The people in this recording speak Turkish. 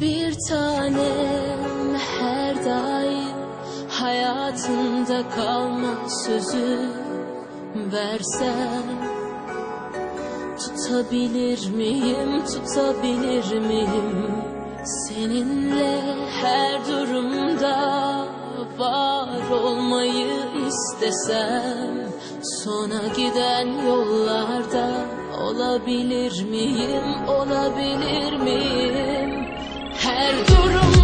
Bir tanem her daim hayatında kalma sözü versen Tutabilir miyim, tutabilir miyim? Seninle her durumda var olmayı istesem Sona giden yollarda olabilir miyim, olabilir miyim Her durumda